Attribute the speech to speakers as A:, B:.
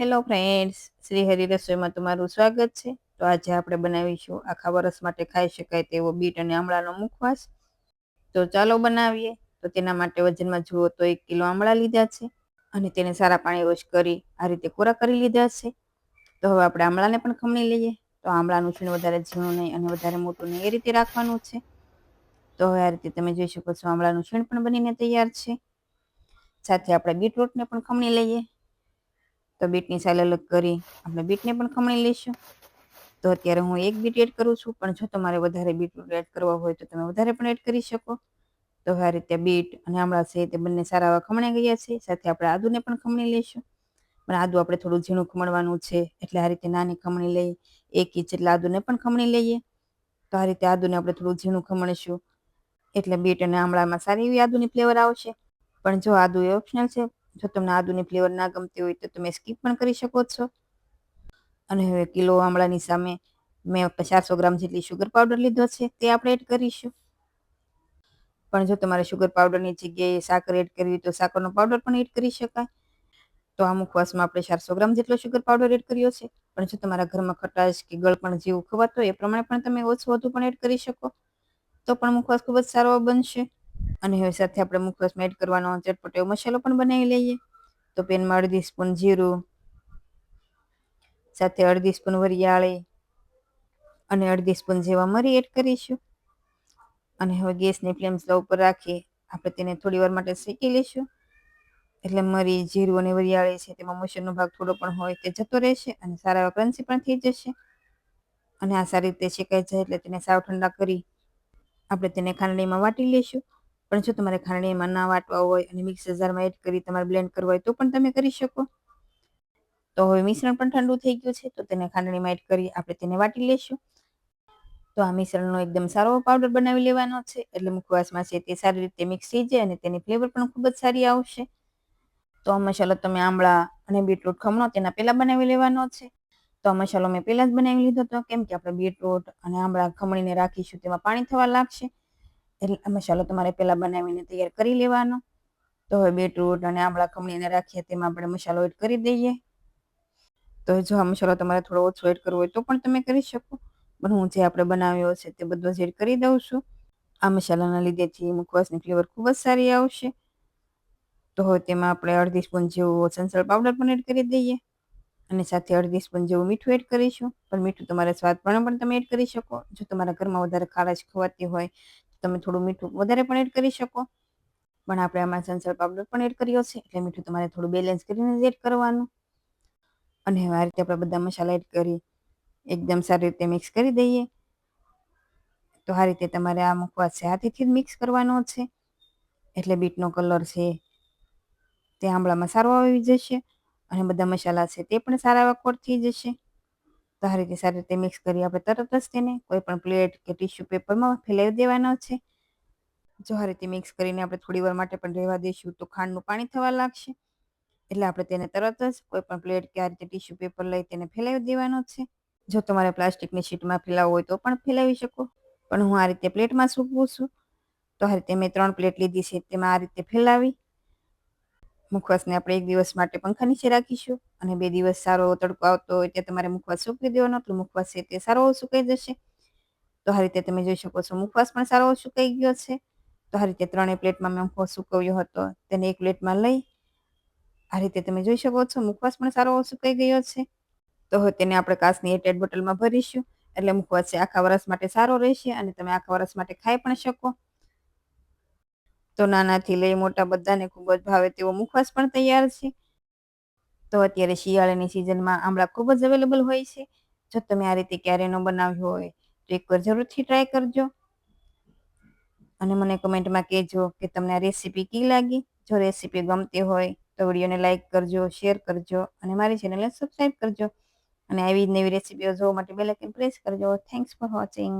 A: Hello friends Shri Hari રસોઈમાં તમારું સ્વાગત છે. તો આજે આપણે બનાવીશું આખા વર્ષ માટે ખાઈ શકાય તેવો બીટ અને આમળાનો મુખવાસ. તો ચાલો બનાવીએ. તો તેના માટે વજનમાં જુઓ તો એક કિલો આમળા લીધા છે અને તેને સારા પાણી વોશ કરી આ રીતે કોરા કરી લીધા છે. તો હવે આપણે આમળાને પણ ખમણી લઈએ. તો આમળાનું છીણ વધારે ઝીણું નહીં અને વધારે મોટું નહીં એ રીતે રાખવાનું છે. તો હવે આ રીતે તમે જોઈ શકો છો આમળાનું છીણ પણ બનીને તૈયાર છે. સાથે આપણે બીટરૂટને પણ ખમણી લઈએ. તો બીટની સાલ અલગ કરી આપણે બીટને પણ ખમણી લઈશું. તો અત્યારે હું એક બીટ એડ કરું છું, પણ જો તમારે વધારે બીટરૂટ એડ કરવા હોય તો તમે વધારે પણ એડ કરી શકો. તો આ રીતે બીટ અને આમળા છે તે બંને સારા એવા ખમણી ગયા છે, સાથે આપણે આદુને પણ ખમણી લઈશું. પણ આદુ આપણે થોડું ઝીણું ખમણવાનું છે, એટલે આ રીતે નાની ખમણી લઈ, એક ઇંચ એટલે આદુને પણ ખમણી લઈએ. તો આ રીતે આદુને આપણે થોડું ઝીણું ખમણીશું. એટલે બીટ અને આમળામાં સારી એવી આદુની ફ્લેવર આવશે. પણ જો આદુ એ ઓપ્શનલ છે જો તમને આદુની ફ્લેવર ના ગમતી હોય તો તમે સ્કીપ પણ કરી શકો છો. અને હવે કિલો આમળાની સામે મેં ચારસો ગ્રામ જેટલી શુગર પાવડર લીધો છે તે આપણે એડ કરીશું. પણ જો તમારે શુગર પાવડરની જગ્યાએ સાકર એડ કરવી તો સાકરનો પાવડર પણ એડ કરી શકાય. તો આ મુખવાસમાં આપણે ચારસો ગ્રામ જેટલો શુગર પાવડર એડ કર્યો છે. પણ જો તમારા ઘરમાં ખટાશ કે ગળપણ જેવું ખવાતો એ પ્રમાણે પણ તમે ઓછું વધુ પણ એડ કરી શકો. તો પણ મુખવાસ ખૂબ જ સારો બનશે. અને હવે સાથે આપણે મુખવાસમાં એડ કરવાનો ચટપટો મસાલો પણ બનાવી લઈએ. તો પેનમાં અડધી સ્પૂન જીરું, સાથે અડધી સ્પૂન વરિયાળી અને અડધી સ્પૂન જેવા મરી એડ કરીશું. અને હવે ગેસની ફ્લેમ સ્લો ઉપર રાખી આપણે તેને થોડી વાર માટે શેકી લઈશું. એટલે મરી, જીરું અને વરિયાળી છે તેમાં મોશનનો ભાગ થોડો પણ હોય તે જતો રહેશે અને સારા એવા ક્રન્ચી પણ થઈ જશે. અને આ સારી રીતે શેકાઈ જાય એટલે તેને સાવ ઠંડા કરી આપણે તેને ખાંડણીમાં વાટી લઈશું. પણ જો તમારે ખાંડણીમાં ના વાટવા હોય અને મિક્સર જારમાં એડ કરી તમારે બ્લેન્ડ કરવા હોય તો પણ તમે કરી શકો. તો હવે મિશ્રણ પણ ઠંડુ થઈ ગયું છે, તો તેને ખાંડણીમાં એડ કરી આપણે તેને વાટી લઈશું. તો આ મિશ્રણનો એકદમ સારો પાવડર બનાવી લેવાનો છે, એટલે મુખવાસમાં છે તે સારી રીતે મિક્સ થઈ જાય અને તેની ફ્લેવર પણ ખૂબ જ સારી આવશે. તો આ મસાલો તમે આમળા અને બીટરૂટ ખમણો તેના પહેલાં બનાવી લેવાનો છે. તો આ મસાલો મેં પહેલાં જ બનાવી લીધો હતો, કેમ કે આપણે બીટરૂટ અને આમળા ખમણીને રાખીશું તેમાં પાણી થવા લાગશે. એટલે મસાલો તમારે પહેલાં બનાવીને તૈયાર કરી લેવાનો. તો હવે બીટરૂટ અને આમળા ખમણીને રાખીએ, તેમાં આપણે મસાલો એડ કરી દઈએ. તો જો આ મસાલો તમારે થોડો ઓછો એડ કરવો હોય તો પણ તમે કરી શકો. પણ હું જે આપણે બનાવ્યો છે તે બધો જ એડ કરી દઉં છું. આ મસાલાના લીધેથી મુખવાસની ફ્લેવર ખૂબ જ સારી આવશે. તો હવે તેમાં આપણે અડધી સ્પૂન જેવું સંસળ પાવડર પણ એડ કરી દઈએ. અને સાથે અડધી સ્પૂન જેવું મીઠું એડ કરીશું. પણ મીઠું તમારે સ્વાદ પ્રમાણે પણ તમે એડ કરી શકો. જો તમારા ઘરમાં વધારે ખારાશ ખવાતી હોય તમે થોડું મીઠું વધારે પણ એડ કરી શકો. પણ આપણે આમાં સંસળ પાવડર પણ એડ કર્યો છે, એટલે મીઠું તમારે થોડું બેલેન્સ કરીને જ એડ કરવાનું. અને આ રીતે આપણે બધા મસાલા એડ કરી એકદમ સારી રીતે મિક્સ કરી દઈએ. તો આ રીતે તમારે આ મુખવાસ છે. હાથેથી જ મિક્સ કરવાનો છે. એટલે બીટનો કલર છે તે આંબળામાં સારો આવી જશે અને બધા મસાલા છે તે પણ સારા એવા કોટ થઈ જશે. તો આ રીતે સારી રીતે મિક્સ કરી આપણે તરત જ તેને કોઈ પણ પ્લેટ કે ટીશ્યુ પેપરમાં ફેલાવી દેવાનો છે. જો આ રીતે મિક્સ કરીને આપણે થોડી વાર માટે પણ રહેવા દઈશું તો ખાંડનું પાણી થવા લાગશે. એટલે આપણે તેને તરત જ કોઈ પણ પ્લેટ કે આ રીતે ટીશ્યુ પેપર લઈ તેને ફેલાવી દેવાનો છે. જો તમારે પ્લાસ્ટિકની શીટમાં ફેલાવવું હોય તો પણ ફેલાવી શકો. પણ હું આ રીતે પ્લેટમાં સૂકવું છું. તો આ રીતે મેં ત્રણ પ્લેટ લીધી છે, તેમાં આ રીતે ફેલાવી મુખવાસને આપણે એક દિવસ માટે પંખા નીચે રાખીશું અને બે દિવસ સારો તડકો આવતો હોય ત્યાં તમારે મુખવાસ સૂકવી દેવાનો, તો મુખવાસ છે તે સારો સુકાઈ જશે. તો આ રીતે તમે જોઈ શકો છો મુખવાસ પણ સારો સુકાઈ ગયો છે. તો આ રીતે ત્રણેય પ્લેટમાં મેં મુખવાસ સુકવ્યો હતો, તેને એક પ્લેટમાં લઈ આ રીતે તમે જોઈ શકો છો મુખવાસ પણ સારો સુકાઈ ગયો છે. તો તેને આપણે કાચની એટેડ બોટલમાં ભરીશું, એટલે મુખવાસ છે આખા વર્ષ માટે સારો રહેશે અને તમે આખા વર્ષ માટે ખાઈ પણ શકો. તો નાનાથી લઈ મોટા બધાને ખૂબ જ ભાવે તેવો મુખવાસ પણ તૈયાર છે. તો અત્યારે શિયાળાની સિઝનમાં આમળા ખૂબ જ અવેલેબલ હોય છે. જો તમે આ રીતે ક્યારે ન બનાવ્યો હોય, તો એકવાર જરૂરથી ટ્રાય કરજો. અને મને કમેન્ટમાં કહેજો કે તમને આ રેસીપી કી લાગી? જો રેસીપી ગમતી હોય, તો વિડીયોને લાઇક કરજો, શેર કરજો અને મારી ચેનલને સબસ્ક્રાઈબ કરજો. અને આવી જ નવી રેસીપીઓ જોવા માટે બેલ આઇકન પ્રેસ કરજો. Thanks for watching